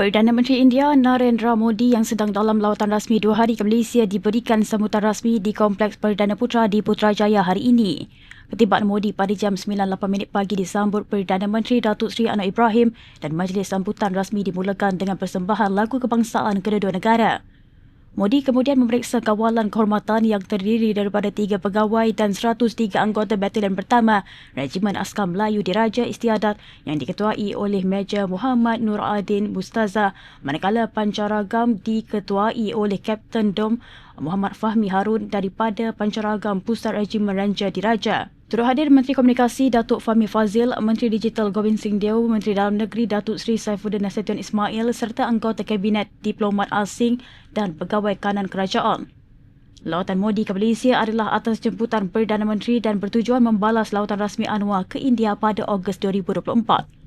Perdana Menteri India Narendra Modi yang sedang dalam lawatan rasmi dua hari ke Malaysia diberikan sambutan rasmi di Kompleks Perdana Putra di Putrajaya hari ini. Ketibaan Modi pada jam 9.08 pagi disambut Perdana Menteri Datuk Seri Anwar Ibrahim dan majlis sambutan rasmi dimulakan dengan persembahan lagu kebangsaan kedua-dua negara. Modi kemudian memeriksa kawalan kehormatan yang terdiri daripada tiga pegawai dan 103 anggota batalion pertama Regimen Askar Melayu Diraja Istiadat yang diketuai oleh Major Muhammad Nur Adin Mustaza manakala pancaragam diketuai oleh Kapten Dom Muhammad Fahmi Harun daripada pancaragam Pusat Regimen Ranger Diraja. Turut hadir Menteri Komunikasi Datuk Fahmi Fazil, Menteri Digital Govind Singh Deo, Menteri Dalam Negeri Datuk Seri Saifuddin Nasution Ismail serta anggota Kabinet Diplomat Asing dan Pegawai Kanan Kerajaan. Lawatan Modi ke Malaysia adalah atas jemputan Perdana Menteri dan bertujuan membalas lawatan rasmi Anwar ke India pada Ogos 2024.